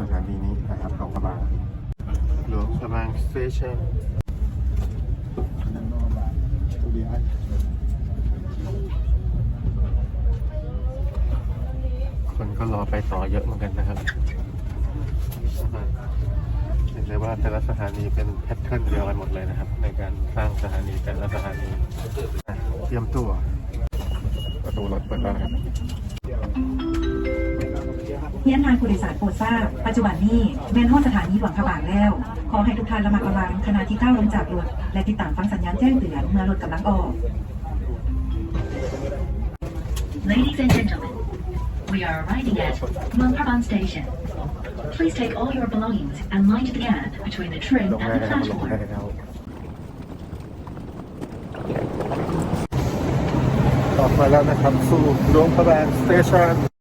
สถานีนี้นะครับหลวงพระบางหลวงพระบางสเตชันคนก็รอไปต่อเยอะเหมือนกันนะครับเห็นเลยว่าแต่ละสถานีเป็นแพทเทิร์นเดียวกันหมดเลยนะครับ ในการสร้างสถานีแต่ละสถานีอะเตรียมตัว ประตูรถเปิดแล้วนะครับ เฮียนทางผู้โดยสารโปรดทราบ ปัจจุบันนี้แม่นห้องสถานีหลวงพระบางแล้ว ขอให้ทุกท่านระมัดระวังขณะที่ก้าวลงจากรถและติดตามฟังสัญญาณแจ้งเตือนเมื่อรถกำลังออก Ladies and gentlemen, we are arriving at Luang Prabang Station. Please take all your belongings and mind the gap between the train ลงได้ and the แล้วลงได้ platform. แล้วต่อไปแล้วนะครับ สู่หลวงพระบางสเตชัน